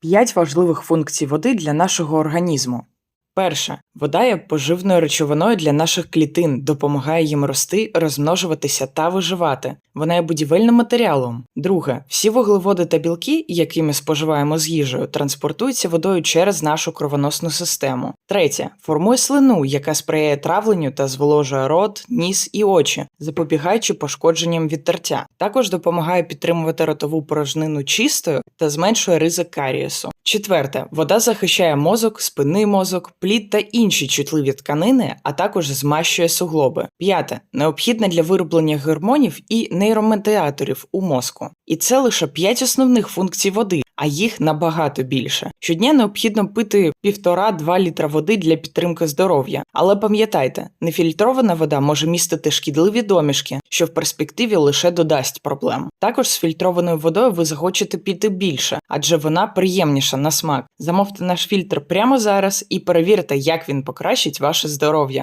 П'ять важливих функцій води для нашого організму. Перше. Вода є поживною речовиною для наших клітин, допомагає їм рости, розмножуватися та виживати. Вона є будівельним матеріалом. Друге. Всі вуглеводи та білки, які ми споживаємо з їжею, транспортуються водою через нашу кровоносну систему. Третє. Формує слину, яка сприяє травленню та зволожує рот, ніс і очі, запобігаючи пошкодженням від тертя. Також допомагає підтримувати ротову порожнину чистою та зменшує ризик карієсу. Четверте, вода захищає мозок, спинний мозок, плід та інші чутливі тканини, а також змащує суглоби. П'яте необхідне для вироблення гормонів і нейромедіаторів у мозку. І це лише п'ять основних функцій води, а їх набагато більше. Щодня необхідно пити 1,5-2 літра води для підтримки здоров'я. Але пам'ятайте, нефільтрована вода може містити шкідливі домішки, що в перспективі лише додасть проблем. Також з фільтрованою водою ви захочете піти більше, адже вона приємніша на смак. Замовте наш фільтр прямо зараз і перевірте, як він покращить ваше здоров'я.